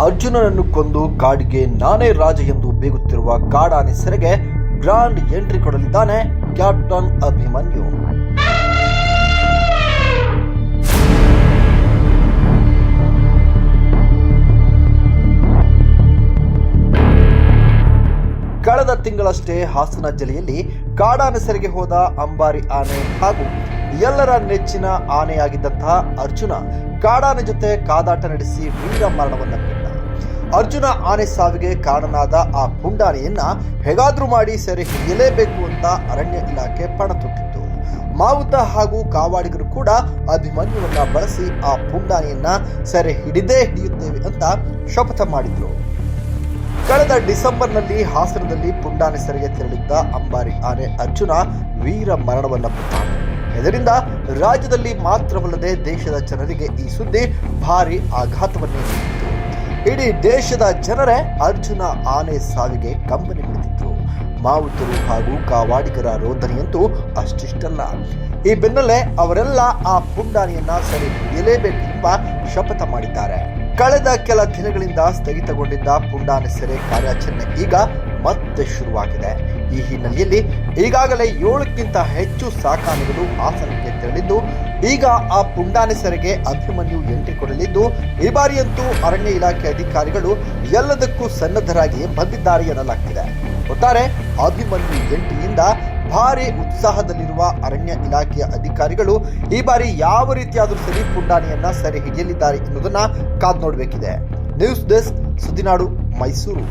ಅರ್ಜುನನನ್ನು ಕೊಂದು ಕಾಡಿಗೆ ನಾನೇ ರಾಜ ಎಂದು ಬೇಗುತ್ತಿರುವ ಕಾಡಾನೆ ಸೆರೆಗೆ ಗ್ರಾಂಡ್ ಎಂಟ್ರಿ ಕೊಡಲಿದ್ದಾನೆ ಕ್ಯಾಪ್ಟನ್ ಅಭಿಮನ್ಯು. ಕಳೆದ ತಿಂಗಳಷ್ಟೇ ಹಾಸನ ಜಿಲ್ಲೆಯಲ್ಲಿ ಕಾಡಾನೆ ಸೆರೆಗೆ ಹೋದ ಅಂಬಾರಿ ಆನೆ ಹಾಗೂ ಎಲ್ಲರ ನೆಚ್ಚಿನ ಆನೆಯಾಗಿದ್ದಂತಹ ಅರ್ಜುನ ಕಾಡಾನೆ ಜೊತೆ ಕಾದಾಟ ನಡೆಸಿ ವೀರ ಮರಣವನ್ನಪ್ಪಿದ್ದ ಅರ್ಜುನ ಆನೆ ಸಾವಿಗೆ ಕಾರಣನಾದ ಆ ಪುಂಡಾನೆಯನ್ನ ಹೇಗಾದ್ರೂ ಮಾಡಿ ಸೆರೆ ಹಿಡಿಯಲೇಬೇಕು ಅಂತ ಅರಣ್ಯ ಇಲಾಖೆ ಪಣ ತೊಟ್ಟಿತ್ತು. ಮಾವುತ ಹಾಗೂ ಕಾವಾಡಿಗರು ಕೂಡ ಅಭಿಮನ್ಯುವನ್ನ ಬಳಸಿ ಆ ಪುಂಡಾನೆಯನ್ನ ಸೆರೆ ಹಿಡಿದೇ ಹಿಡಿಯುತ್ತೇವೆ ಅಂತ ಶಪಥ ಮಾಡಿದ್ರು. ಕಳೆದ ಡಿಸೆಂಬರ್ನಲ್ಲಿ ಹಾಸನದಲ್ಲಿ ಪುಂಡಾನೆ ಸೆರೆಗೆ ತೆರಳಿದ್ದ ಅಂಬಾರಿ ಆನೆ ಅರ್ಜುನ ವೀರ ಮರಣವನ್ನಪ್ಪಿದ್ದಾನೆ ಇದರಿಂದ ರಾಜ್ಯದಲ್ಲಿ ಮಾತ್ರವಲ್ಲದೆ ದೇಶದ ಜನರಿಗೆ ಈ ಸುದ್ದಿ ಭಾರಿ ಆಘಾತವನ್ನೇ ನೀಡಿತ್ತು. ಇಡೀ ದೇಶದ ಜನರೇ ಅರ್ಜುನ ಆನೆ ಸಾವಿಗೆ ಕಂಬನಿ ಮಿಡಿದಿದ್ರು ಮಾವುತರು ಹಾಗೂ ಕಾವಾಡಿಗರ ರೋದನೆಯಂತೂ ಅಷ್ಟಿಷ್ಟಲ್ಲ. ಈ ಬೆನ್ನಲ್ಲೇ ಅವರೆಲ್ಲ ಆ ಪುಂಡಾನೆಯನ್ನ ಸರಿ ಹಿಡಿಯಲೇಬೇಕೆಂಬ ಶಪಥ ಮಾಡಿದ್ದಾರೆ. ಕಳೆದ ಕೆಲ ದಿನಗಳಿಂದ ಸ್ಥಗಿತಗೊಂಡಿದ್ದ ಪುಂಡಾನೆ ಸೆರೆ ಕಾರ್ಯಾಚರಣೆ ಈಗ ಮತ್ತೆ ಶುರುವಾಗಿದೆ. ಈ ಹಿನ್ನೆಲೆಯಲ್ಲಿ ಈಗಾಗಲೇ ಏಳಕ್ಕಿಂತ ಹೆಚ್ಚು ಸಾಕಾನೆಗಳು ಹಾಸನಕ್ಕೆ ತೆರಳಿದ್ದು ಈಗ ಆ ಪುಂಡಾನೆ ಸೆರೆಗೆ ಅಭಿಮನ್ಯು ಎಂಟ್ರಿ ಕೊಡಲಿದ್ದು, ಈ ಬಾರಿಯಂತೂ ಅರಣ್ಯ ಇಲಾಖೆ ಅಧಿಕಾರಿಗಳು ಎಲ್ಲದಕ್ಕೂ ಸನ್ನದ್ಧರಾಗಿ ಬಂದಿದ್ದಾರೆ ಎನ್ನಲಾಗ್ತಿದೆ. ಒಟ್ಟಾರೆ ಅಭಿಮನ್ಯು ಎಂಟ್ರಿಯಿಂದ ಭಾರಿ ಉತ್ಸಾಹದಲ್ಲಿರುವ ಅರಣ್ಯ ಇಲಾಖೆಯ ಅಧಿಕಾರಿಗಳು ಈ ಬಾರಿ ಯಾವ ರೀತಿಯಾದರೂ ಸರಿ ಪುಂಡಾನೆಯನ್ನ ಸೆರೆ ಹಿಡಿಯಲಿದ್ದಾರೆ ಎನ್ನುವುದನ್ನ ಕಾದ್ ನೋಡಬೇಕಿದೆ. News desk Suddinadu Mysuru.